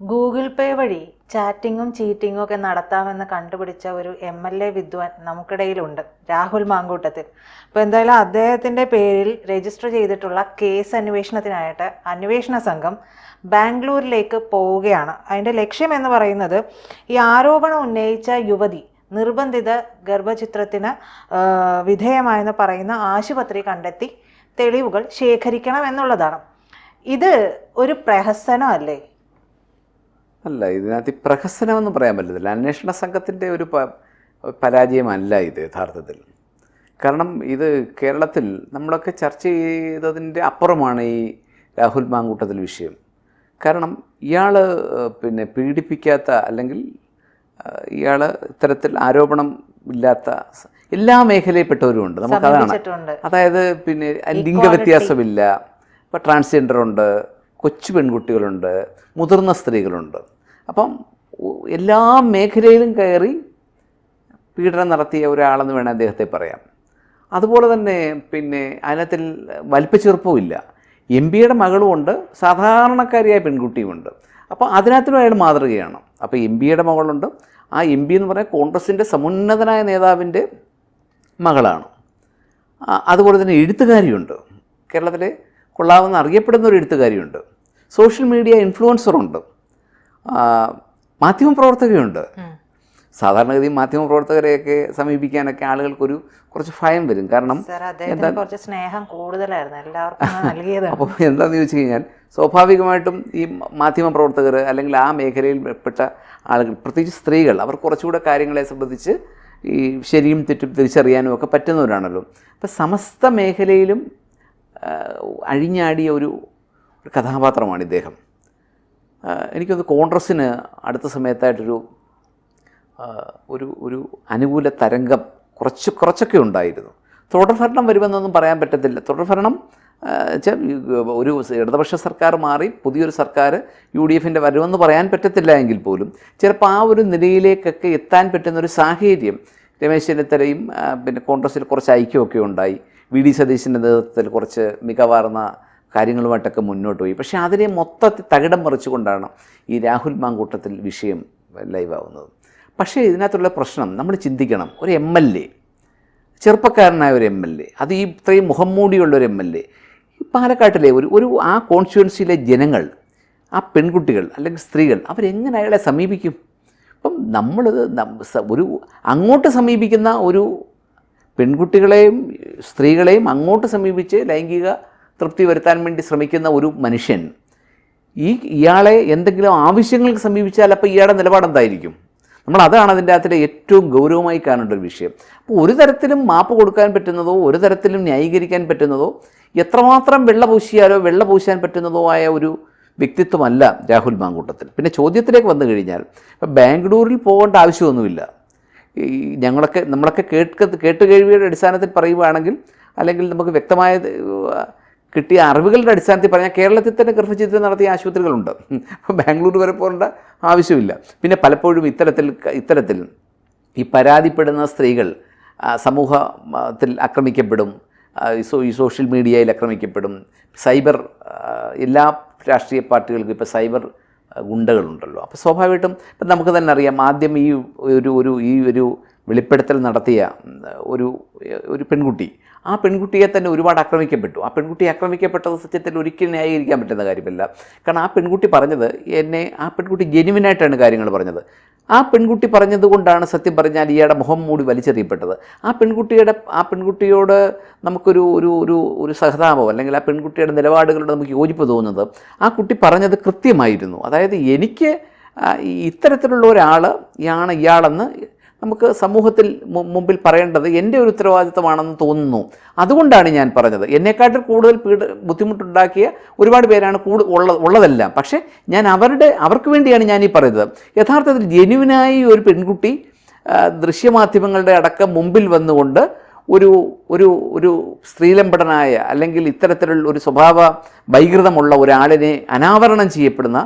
Google പേ വഴി ചാറ്റിങ്ങും ചീറ്റിങ്ങും ഒക്കെ നടത്താമെന്ന് കണ്ടുപിടിച്ച ഒരു എം എൽ എ വിദ്വാൻ നമുക്കിടയിലുണ്ട് രാഹുൽ മാങ്കൂട്ടത്തിൽ. അപ്പോൾ എന്തായാലും അദ്ദേഹത്തിന്റെ പേരിൽ രജിസ്റ്റർ ചെയ്തിട്ടുള്ള കേസ് അന്വേഷണത്തിനായിട്ട് അന്വേഷണ സംഘം ബാംഗ്ലൂരിലേക്ക് പോവുകയാണ്. അതിന്റെ ലക്ഷ്യം എന്ന് പറയുന്നത് ഈ ആരോപണം ഉന്നയിച്ച യുവതി നിർബന്ധിത ഗർഭചിത്രത്തിന് വിധേയമായെന്ന് പറയുന്ന ആശുപത്രി കണ്ടെത്തി തെളിവുകൾ ശേഖരിക്കണം എന്നുള്ളതാണ്. ഇത് ഒരു പ്രഹസനമല്ലേ അല്ല ഇതിനകത്ത് പ്രഹസനമെന്ന് പറയാൻ പറ്റത്തില്ല. അന്വേഷണ സംഘത്തിന്റെ ഒരു പരാജയമല്ല ഇത് യഥാർത്ഥത്തിൽ. കാരണം ഇത് കേരളത്തിൽ നമ്മളൊക്കെ ചർച്ച ചെയ്തതിന്റെ അപ്പുറമാണ് ഈ രാഹുൽ മാങ്കൂട്ടത്തിൽ വിഷയം. കാരണം ഇയാൾ പിന്നെ പീഡിപ്പിക്കാത്ത അല്ലെങ്കിൽ ഇയാൾ ഇത്തരത്തിൽ ആരോപണം ഇല്ലാത്ത എല്ലാ മേഖലയിൽപ്പെട്ടവരുമുണ്ട് നമുക്കതാണ് അതായത് പിന്നെ ലിംഗവ്യത്യാസമില്ല ഇപ്പോൾ ട്രാൻസ്ജെൻഡർ ഉണ്ട് കൊച്ചു പെൺകുട്ടികളുണ്ട് മുതിർന്ന സ്ത്രീകളുണ്ട്. അപ്പം എല്ലാ മേഖലയിലും കയറി പീഡനം നടത്തിയ ഒരാളെന്ന് വേണം അദ്ദേഹത്തെ പറയാം. അതുപോലെ തന്നെ പിന്നെ അതിനകത്തിൽ വലിപ്പച്ചെറുപ്പവും എം പിയുടെ മകളുമുണ്ട് സാധാരണക്കാരിയായ പെൺകുട്ടിയുമുണ്ട് അപ്പോൾ അതിനകത്തിനും അയാൾ മാതൃകയാണ്. അപ്പോൾ എം പിയുടെ മകളുണ്ട്. ആ എം പി എന്ന് പറഞ്ഞാൽ കോൺഗ്രസിന്റെ സമുന്നതനായ നേതാവിന്റെ മകളാണ്. അതുപോലെ തന്നെ എഴുത്തുകാരിയുണ്ട്. കേരളത്തിലെ കൊള്ളാവുന്ന അറിയപ്പെടുന്ന ഒരു എഴുത്തുകാരിയുണ്ട്. Social media ഇൻഫ്ലുവൻസറുണ്ട്. മാധ്യമപ്രവർത്തകയുണ്ട്. സാധാരണഗതി മാധ്യമപ്രവർത്തകരെയൊക്കെ സമീപിക്കാനൊക്കെ ആളുകൾക്കൊരു കുറച്ച് ഭയം വരും. കാരണം കുറച്ച് സ്നേഹം കൂടുതലായിരുന്നു. എല്ലാവർക്കും അപ്പോൾ എന്താണെന്ന് ചോദിച്ചു കഴിഞ്ഞാൽ സ്വാഭാവികമായിട്ടും ഈ മാധ്യമപ്രവർത്തകർ അല്ലെങ്കിൽ ആ മേഖലയിൽ പെട്ട ആളുകൾ പ്രത്യേകിച്ച് സ്ത്രീകൾ അവർ കുറച്ചുകൂടെ കാര്യങ്ങളെ സംബന്ധിച്ച് ഈ ശരിയും തെറ്റും തിരിച്ചറിയാനും ഒക്കെ പറ്റുന്നവരാണല്ലോ. അപ്പം സമസ്ത മേഖലയിലും അഴിഞ്ഞാടിയ ഒരു കഥാപാത്രമാണ് ഇദ്ദേഹം. എനിക്കൊന്ന് കോൺഗ്രസ്സിന് അടുത്ത സമയത്തായിട്ടൊരു ഒരു ഒരു അനുകൂല തരംഗം കുറച്ച് കുറച്ചൊക്കെ ഉണ്ടായിരുന്നു. തുടർഭരണം വരുമെന്നൊന്നും പറയാൻ പറ്റത്തില്ല. തുടർഭരണം വെച്ചാൽ ഒരു ഇടതുപക്ഷ സർക്കാർ മാറി പുതിയൊരു സർക്കാർ യു ഡി എഫിന്റെ വരുമെന്ന് പറയാൻ പറ്റത്തില്ല എങ്കിൽ പോലും ചിലപ്പോൾ ആ ഒരു നിലയിലേക്കൊക്കെ എത്താൻ പറ്റുന്ന ഒരു സാഹചര്യം രമേശ് ചെന്നിത്തലയും പിന്നെ കോൺഗ്രസ്സിൽ കുറച്ച് ഐക്യമൊക്കെ ഉണ്ടായി. വി ഡി സതീശിന്റെ നേതൃത്വത്തിൽ കുറച്ച് മികവാർന്ന കാര്യങ്ങളുമായിട്ടൊക്കെ മുന്നോട്ട് പോയി. പക്ഷേ അതിനെ മൊത്തത്തിൽ തകിടം മറിച്ചുകൊണ്ടാണ് ഈ രാഹുൽ മാങ്കൂട്ടത്തിൽ വിഷയം ലൈവാവുന്നത്. പക്ഷേ ഇതിനകത്തുള്ള പ്രശ്നം നമ്മൾ ചിന്തിക്കണം. ഒരു എം എൽ എ ചെറുപ്പക്കാരനായ ഒരു എം എൽ എ അത് ഈ ഇത്രയും മുഖം ഒരു എം എൽ എ ഈ പാലക്കാട്ടിലെ ഒരു ഒരു ആ കോൺസ്റ്റിറ്റ്യുവൻസിയിലെ ജനങ്ങൾ ആ പെൺകുട്ടികൾ അല്ലെങ്കിൽ സ്ത്രീകൾ അവരെങ്ങനെ അയാളെ സമീപിക്കും? അപ്പം നമ്മൾ ഒരു അങ്ങോട്ട് സമീപിക്കുന്ന ഒരു പെൺകുട്ടികളെയും സ്ത്രീകളെയും അങ്ങോട്ട് സമീപിച്ച് ലൈംഗിക തൃപ്തി വരുത്താൻ വേണ്ടി ശ്രമിക്കുന്ന ഒരു മനുഷ്യൻ ഈ ഇയാളെ എന്തെങ്കിലും ആവശ്യങ്ങൾക്ക് സമീപിച്ചാൽ അപ്പോൾ ഇയാളുടെ നിലപാടെന്തായിരിക്കും നമ്മൾ അതാണ് അതിന്റെ അകത്തിലെ ഏറ്റവും ഗൗരവമായി കാണേണ്ട ഒരു വിഷയം. അപ്പോൾ ഒരു തരത്തിലും മാപ്പ് കൊടുക്കാൻ പറ്റുന്നതോ ഒരു തരത്തിലും ന്യായീകരിക്കാൻ പറ്റുന്നതോ എത്രമാത്രം വെള്ള പൂശിയാലോ വെള്ള പൂശാൻ പറ്റുന്നതോ ആയ ഒരു വ്യക്തിത്വമല്ല രാഹുൽ മാങ്കൂട്ടത്തിൽ. പിന്നെ ചോദ്യത്തിലേക്ക് വന്നു കഴിഞ്ഞാൽ ഇപ്പം ബാംഗ്ലൂരിൽ പോകേണ്ട ആവശ്യമൊന്നുമില്ല. ഈ ഞങ്ങളൊക്കെ നമ്മളൊക്കെ കേട്ട് കേട്ടുകേഴ്വിയുടെ അടിസ്ഥാനത്തിൽ പറയുകയാണെങ്കിൽ അല്ലെങ്കിൽ നമുക്ക് വ്യക്തമായ കിട്ടിയ അറിവുകളുടെ അടിസ്ഥാനത്തിൽ പറഞ്ഞാൽ കേരളത്തിൽ തന്നെ ഗർഭചിത്രം നടത്തിയ ആശുപത്രികളുണ്ട്. അപ്പോൾ ബാംഗ്ലൂർ വരെ പോകേണ്ട ആവശ്യമില്ല. പിന്നെ പലപ്പോഴും ഇത്തരത്തിൽ ഇത്തരത്തിൽ ഈ പരാതിപ്പെടുന്ന സ്ത്രീകൾ സമൂഹത്തിൽ ആക്രമിക്കപ്പെടും ഈ സോഷ്യൽ മീഡിയയിൽ ആക്രമിക്കപ്പെടും. സൈബർ എല്ലാ രാഷ്ട്രീയ പാർട്ടികൾക്കും ഇപ്പോൾ സൈബർ ഗുണ്ടകളുണ്ടല്ലോ. അപ്പോൾ സ്വാഭാവികമായിട്ടും ഇപ്പം നമുക്ക് തന്നെ അറിയാം ആദ്യം ഈ ഒരു ഒരു ഈ ഒരു വെളിപ്പെടുത്തൽ നടത്തിയ ഒരു ഒരു പെൺകുട്ടി. ആ പെൺകുട്ടിയെ തന്നെ ഒരുപാട് ആക്രമിക്കപ്പെട്ടു. ആ പെൺകുട്ടി ആക്രമിക്കപ്പെട്ടത് സത്യത്തിൽ ഒരിക്കലും ന്യായീകരിക്കാൻ പറ്റുന്ന കാര്യമല്ല. കാരണം ആ പെൺകുട്ടി പറഞ്ഞത് എന്നെ ആ പെൺകുട്ടി ജെനുവിനായിട്ടാണ് കാര്യങ്ങൾ പറഞ്ഞത്. ആ പെൺകുട്ടി പറഞ്ഞതുകൊണ്ടാണ് സത്യം പറഞ്ഞാൽ ഇയാളുടെ മുഖം മൂടി വലിച്ചെറിയപ്പെട്ടത്. ആ പെൺകുട്ടിയുടെ ആ പെൺകുട്ടിയോട് നമുക്കൊരു ഒരു ഒരു ഒരു സഹതാപം അല്ലെങ്കിൽ ആ പെൺകുട്ടിയുടെ നിലപാടുകളോട് നമുക്ക് യോജിപ്പ് തോന്നുന്നത് ആ കുട്ടി പറഞ്ഞത് കൃത്യമായിരുന്നു. അതായത് എനിക്ക് ഇത്തരത്തിലുള്ള ഒരാൾ ഇയാണ് ഇയാളെന്ന് നമുക്ക് സമൂഹത്തിൽ മുമ്പിൽ പറയേണ്ടത് എന്റെ ഒരു ഉത്തരവാദിത്തമാണെന്ന് തോന്നുന്നു. അതുകൊണ്ടാണ് ഞാൻ പറഞ്ഞത്. എന്നെക്കാട്ടിൽ കൂടുതൽ പീഡ ബുദ്ധിമുട്ടുണ്ടാക്കിയ ഒരുപാട് പേരാണ് കൂടു ഉള്ള ഉള്ളതെല്ലാം. പക്ഷേ ഞാൻ അവരുടെ അവർക്ക് വേണ്ടിയാണ് ഞാൻ ഈ പറയുന്നത്. യഥാർത്ഥത്തിൽ ജെനുവിനായി ഒരു പെൺകുട്ടി ദൃശ്യമാധ്യമങ്ങളുടെ അടക്കം മുമ്പിൽ വന്നുകൊണ്ട് ഒരു ഒരു ഒരു സ്ത്രീലമ്പടനായ അല്ലെങ്കിൽ ഇത്തരത്തിലുള്ള ഒരു സ്വഭാവ വൈകൃതമുള്ള ഒരാളിനെ അനാവരണം ചെയ്യപ്പെടുന്ന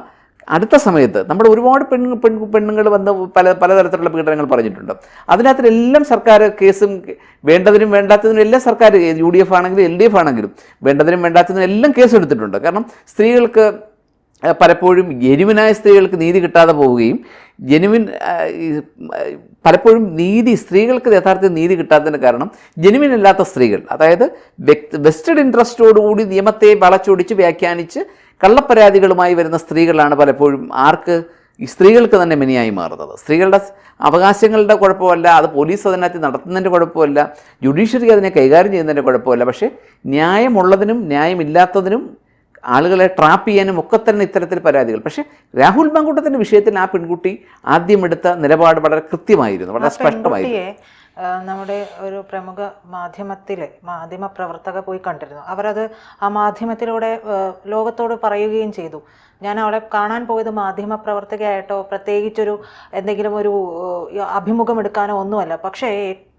അടുത്ത സമയത്ത് നമ്മുടെ ഒരുപാട് പെൺ പെൺ പെണ്ണുങ്ങൾ വന്ന് പല പലതരത്തിലുള്ള പീഡനങ്ങൾ പറഞ്ഞിട്ടുണ്ട്. അതിനകത്തിലെല്ലാം സർക്കാർ കേസും വേണ്ടതിനും വേണ്ടാത്തതിനും എല്ലാം സർക്കാർ യു ഡി എഫ് ആണെങ്കിലും എൽ ഡി എഫ് ആണെങ്കിലും വേണ്ടതിനും വേണ്ടാത്തതിനും എല്ലാം കേസ് എടുത്തിട്ടുണ്ട്. കാരണം സ്ത്രീകൾക്ക് പലപ്പോഴും ജെനുവിനായ സ്ത്രീകൾക്ക് നീതി കിട്ടാതെ പോവുകയും ജെനുവിൻ പലപ്പോഴും നീതി സ്ത്രീകൾക്ക് യഥാർത്ഥ നീതി കിട്ടാത്തതിന് കാരണം ജെനുവിൻ അല്ലാത്ത സ്ത്രീകൾ അതായത് വെസ്റ്റഡ് ഇൻട്രസ്റ്റോടുകൂടി നിയമത്തെ വളച്ചൊടിച്ച് വ്യാഖ്യാനിച്ച് കള്ളപ്പരാതികളുമായി വരുന്ന സ്ത്രീകളാണ് പലപ്പോഴും ആർക്ക് ഈ സ്ത്രീകൾക്ക് തന്നെ മെനിയായി മാറുന്നത്. സ്ത്രീകളുടെ അവകാശങ്ങളുടെ കുഴപ്പമല്ല അത് പോലീസ് അതിനകത്ത് നടത്തുന്നതിന്റെ കുഴപ്പമല്ല ജുഡീഷ്യറി അതിനെ കൈകാര്യം ചെയ്യുന്നതിന്റെ കുഴപ്പമല്ല. പക്ഷേ ന്യായമുള്ളതിനും ന്യായമില്ലാത്തതിനും ആളുകളെ ട്രാപ്പ് ചെയ്യാനും ഒക്കെ തന്നെ ഇത്തരത്തിൽ പരാതികൾ. പക്ഷേ രാഹുൽ മങ്കൂട്ടത്തിന്റെ വിഷയത്തിൽ ആ പെൺകുട്ടി ആദ്യമെടുത്ത നിലപാട് വളരെ കൃത്യമായിരുന്നു വളരെ സ്പഷ്ടമായിരുന്നു. നമ്മുടെ ഒരു പ്രമുഖ മാധ്യമത്തിൽ മാധ്യമ പ്രവർത്തക പോയി കണ്ടിരുന്നു. അവരത് ആ മാധ്യമത്തിലൂടെ ലോകത്തോട് പറയുകയും ചെയ്തു. ഞാൻ അവളെ കാണാൻ പോയത് മാധ്യമ പ്രവർത്തകയായിട്ടോ പ്രത്യേകിച്ചൊരു എന്തെങ്കിലും ഒരു അഭിമുഖം എടുക്കാനോ ഒന്നുമല്ല. പക്ഷേ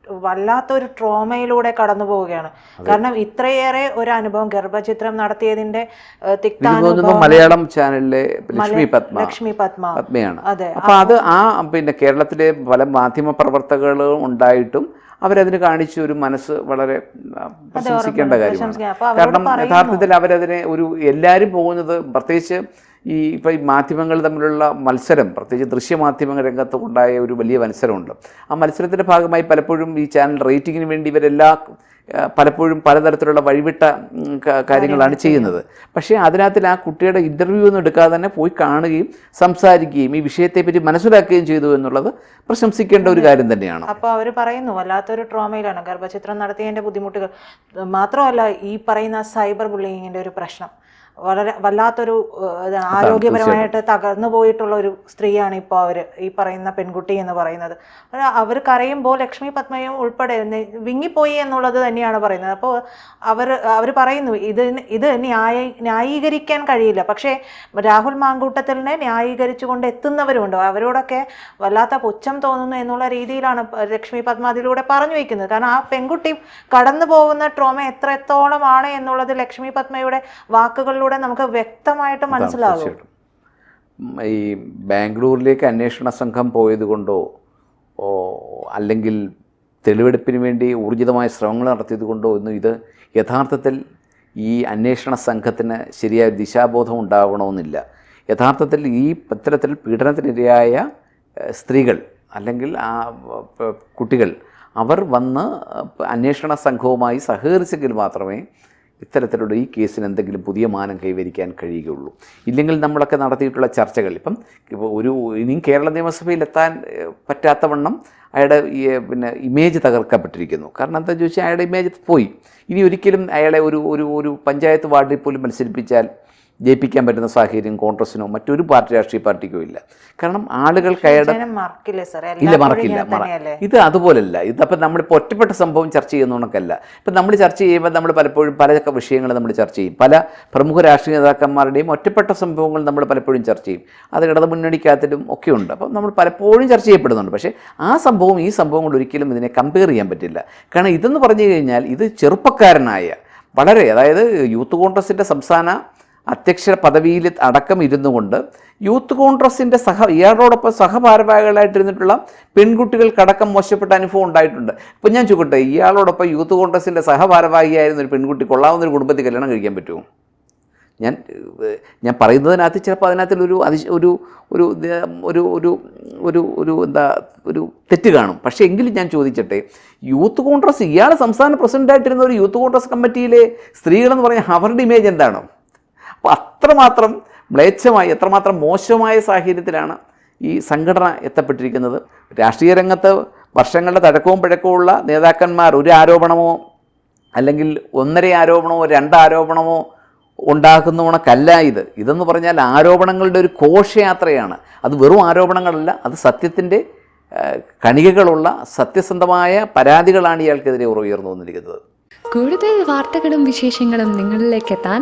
വല്ലാത്തൊരു ട്രോമയിലൂടെ കടന്നു പോവുകയാണ്. കാരണം ഇത്രയേറെ ഒരു അനുഭവം ഗർഭചിത്രം നടത്തിയതിന്റെ മലയാളം ചാനലിലെ ലക്ഷ്മി പത്മ ലക്ഷ്മി പത്മ. പത്മയാണ്. അതെ. അപ്പൊ അത് ആ പിന്നെ കേരളത്തിലെ പല മാധ്യമ പ്രവർത്തകകളും ഉണ്ടായിട്ടും അവരതിന് കാണിച്ച ഒരു മനസ്സ് വളരെ പ്രശംസിക്കേണ്ട കാര്യമാണ്. കാരണം. യഥാർത്ഥത്തിൽ അവരതിനെ ഒരു എല്ലാവരും പോകുന്നത് പ്രത്യേകിച്ച് ഈ ഇപ്പം ഈ മാധ്യമങ്ങൾ തമ്മിലുള്ള മത്സരം പ്രത്യേകിച്ച് ദൃശ്യമാധ്യമ രംഗത്ത് ഉണ്ടായ ഒരു വലിയ മത്സരമുണ്ട്. ആ മത്സരത്തിന്റെ ഭാഗമായി പലപ്പോഴും ഈ ചാനൽ റേറ്റിങ്ങിന് വേണ്ടി ഇവരെല്ലാ പലപ്പോഴും പലതരത്തിലുള്ള വഴിവിട്ട കാര്യങ്ങളാണ് ചെയ്യുന്നത്. പക്ഷേ അതിനകത്തിൽ ആ കുട്ടിയുടെ ഇന്റർവ്യൂ ഒന്നും എടുക്കാതെ തന്നെ പോയി കാണുകയും സംസാരിക്കുകയും ഈ വിഷയത്തെപ്പറ്റി മനസ്സിലാക്കുകയും ചെയ്തു എന്നുള്ളത് പ്രശംസിക്കേണ്ട ഒരു കാര്യം തന്നെയാണ്. അപ്പോൾ അവർ പറയുന്നു വല്ലാത്തൊരു ട്രോമയിലാണ് ഗർഭചിത്രം നടത്തിയതിന്റെ ബുദ്ധിമുട്ടുകൾ. മാത്രമല്ല ഈ പറയുന്ന സൈബർ ബുള്ളിങ്ങിന്റെ ഒരു പ്രശ്നം. വളരെ വല്ലാത്തൊരു ആരോഗ്യപരമായിട്ട് തകർന്നു പോയിട്ടുള്ള ഒരു സ്ത്രീയാണ് ഇപ്പോൾ അവർ ഈ പറയുന്ന പെൺകുട്ടി എന്ന് പറയുന്നത്. അവർ കരയുമ്പോൾ ലക്ഷ്മി പത്മയും ഉൾപ്പെടെ വിങ്ങിപ്പോയി എന്നുള്ളത് തന്നെയാണ് പറയുന്നത്. അപ്പോൾ അവർ അവർ പറയുന്നു ഇത് ഇത് ന്യായ ന്യായീകരിക്കാൻ കഴിയില്ല. പക്ഷേ രാഹുൽ മാങ്കൂട്ടത്തിലിനെ ന്യായീകരിച്ചുകൊണ്ട് എത്തുന്നവരുണ്ട് അവരോടൊക്കെ വല്ലാത്ത പുച്ഛം തോന്നുന്നു എന്നുള്ള രീതിയിലാണ് ലക്ഷ്മി പത്മ അതിലൂടെ പറഞ്ഞു വയ്ക്കുന്നത്. കാരണം ആ പെൺകുട്ടി കടന്നു പോകുന്ന ട്രോമ എത്രത്തോളമാണ് എന്നുള്ളത് ലക്ഷ്മി പത്മയുടെ വാക്കുകളിലൂടെ നമുക്ക് വ്യക്തമായിട്ട് മനസ്സിലാകും. ഈ ബാംഗ്ലൂരിലേക്ക് അന്വേഷണ സംഘം പോയത് കൊണ്ടോ ഓ അല്ലെങ്കിൽ തെളിവെടുപ്പിന് വേണ്ടി ഊർജിതമായ ശ്രമങ്ങൾ നടത്തിയത് കൊണ്ടോ ഒന്നും ഇത് യഥാർത്ഥത്തിൽ ഈ അന്വേഷണ സംഘത്തിന് ശരിയായ ദിശാബോധം ഉണ്ടാവണമെന്നില്ല. യഥാർത്ഥത്തിൽ ഈ ഇത്തരത്തിൽ പീഡനത്തിനിരയായ സ്ത്രീകൾ അല്ലെങ്കിൽ ആ കുട്ടികൾ അവർ വന്ന് അന്വേഷണ സംഘവുമായി സഹകരിച്ചെങ്കിൽ മാത്രമേ ഇത്തരത്തിലുള്ള ഈ കേസിന് എന്തെങ്കിലും പുതിയ മാനം കൈവരിക്കാൻ കഴിയുകയുള്ളൂ. ഇല്ലെങ്കിൽ നമ്മളൊക്കെ നടത്തിയിട്ടുള്ള ചർച്ചകൾ ഇപ്പം ഇപ്പോൾ ഒരു ഇനിയും കേരള നിയമസഭയിൽ എത്താൻ പറ്റാത്തവണ്ണം അയാളുടെ ഈ, പിന്നെ ഇമേജ് തകർക്കപ്പെട്ടിരിക്കുന്നു. കാരണം എന്താ ചോദിച്ചാൽ അയാളുടെ ഇമേജ് പോയി. ഇനി ഒരിക്കലും അയാളെ ഒരു ഒരു ഒരു പഞ്ചായത്ത് വാർഡിൽ പോലും മത്സരിപ്പിച്ചാൽ ജയിപ്പിക്കാൻ പറ്റുന്ന സാഹചര്യം കോൺഗ്രസിനോ മറ്റൊരു പാർട്ടി രാഷ്ട്രീയ പാർട്ടിക്കോ ഇല്ല. കാരണം ആളുകൾ സാർ ഇല്ല മറക്കില്ല ഇത് അതുപോലല്ല. ഇതപ്പം നമ്മളിപ്പോൾ ഒറ്റപ്പെട്ട സംഭവം ചർച്ച ചെയ്യുന്ന കണക്കല്ല. ഇപ്പം നമ്മൾ ചർച്ച ചെയ്യുമ്പോൾ നമ്മൾ പലപ്പോഴും പല വിഷയങ്ങൾ നമ്മൾ ചർച്ച ചെയ്യും. പല പ്രമുഖ രാഷ്ട്രീയ നേതാക്കന്മാരുടെയും ഒറ്റപ്പെട്ട സംഭവങ്ങൾ നമ്മൾ പലപ്പോഴും ചർച്ച ചെയ്യും. അത് ഇടത് മുന്നണിക്കകത്തിലും ഒക്കെ ഉണ്ട്. അപ്പം നമ്മൾ പലപ്പോഴും ചർച്ച ചെയ്യപ്പെടുന്നുണ്ട്. പക്ഷേ ആ സംഭവം ഈ സംഭവം കൊണ്ട് ഒരിക്കലും ഇതിനെ കമ്പയർ ചെയ്യാൻ പറ്റില്ല. കാരണം ഇതെന്ന് പറഞ്ഞു കഴിഞ്ഞാൽ ഇത് ചെറുപ്പക്കാരനായ വളരെ അതായത് യൂത്ത് കോൺഗ്രസിന്റെ സംസ്ഥാന അധ്യക്ഷ പദവിയിൽ അടക്കം ഇരുന്നു കൊണ്ട് യൂത്ത് കോൺഗ്രസിന്റെ സഹ ഇയാളോടൊപ്പം സഹഭാരവാഹികളായിട്ടിരുന്നിട്ടുള്ള പെൺകുട്ടികൾക്കടക്കം മോശപ്പെട്ട അനുഭവം ഉണ്ടായിട്ടുണ്ട്. ഇപ്പം ഞാൻ ചോദിക്കട്ടെ ഇയാളോടൊപ്പം യൂത്ത് കോൺഗ്രസിന്റെ സഹഭാരവാഹിയായിരുന്ന ഒരു പെൺകുട്ടി കൊള്ളാവുന്ന ഒരു കുടുംബത്തിൽ കല്യാണം കഴിക്കാൻ പറ്റുമോ? ഞാൻ ഞാൻ പറയുന്നതിനകത്ത് ചിലപ്പോൾ അതിനകത്തുള്ളൊരു അതി ഒരു ഒരു ഒരു ഒരു ഒരു ഒരു എന്താ ഒരു തെറ്റ് കാണും. പക്ഷേ എങ്കിലും ഞാൻ ചോദിച്ചട്ടെ യൂത്ത് കോൺഗ്രസ് ഇയാൾ സംസ്ഥാന പ്രസിഡന്റായിട്ടിരുന്ന ഒരു യൂത്ത് കോൺഗ്രസ് കമ്മിറ്റിയിലെ സ്ത്രീകളെന്ന് പറഞ്ഞാൽ അവരുടെ ഇമേജ് എന്താണ്? അത്രമാത്രം മ്ലേച്ഛമായി എത്രമാത്രം മോശമായ സാഹചര്യത്തിലാണ് ഈ സംഘടന എത്തപ്പെട്ടിരിക്കുന്നത്. രാഷ്ട്രീയ രംഗത്ത് വർഷങ്ങളുടെ തഴക്കവും പഴക്കവും ഉള്ള നേതാക്കന്മാർ ഒരു ആരോപണമോ അല്ലെങ്കിൽ ഒന്നര ആരോപണമോ രണ്ട് ആരോപണമോ ഉണ്ടാക്കുന്ന കണക്കല്ല ഇത്. ഇതെന്ന് പറഞ്ഞാൽ ആരോപണങ്ങളുടെ ഒരു ഘോഷയാത്രയാണ്. അത് വെറും ആരോപണങ്ങളല്ല അത് സത്യത്തിന്റെ കണികകളുള്ള സത്യസന്ധമായ പരാതികളാണ് ഇയാൾക്കെതിരെ ഉയർന്നു വന്നിരിക്കുന്നത്. കൂടുതൽ വാർത്തകളും വിശേഷങ്ങളും നിങ്ങളിലേക്ക് എത്താൻ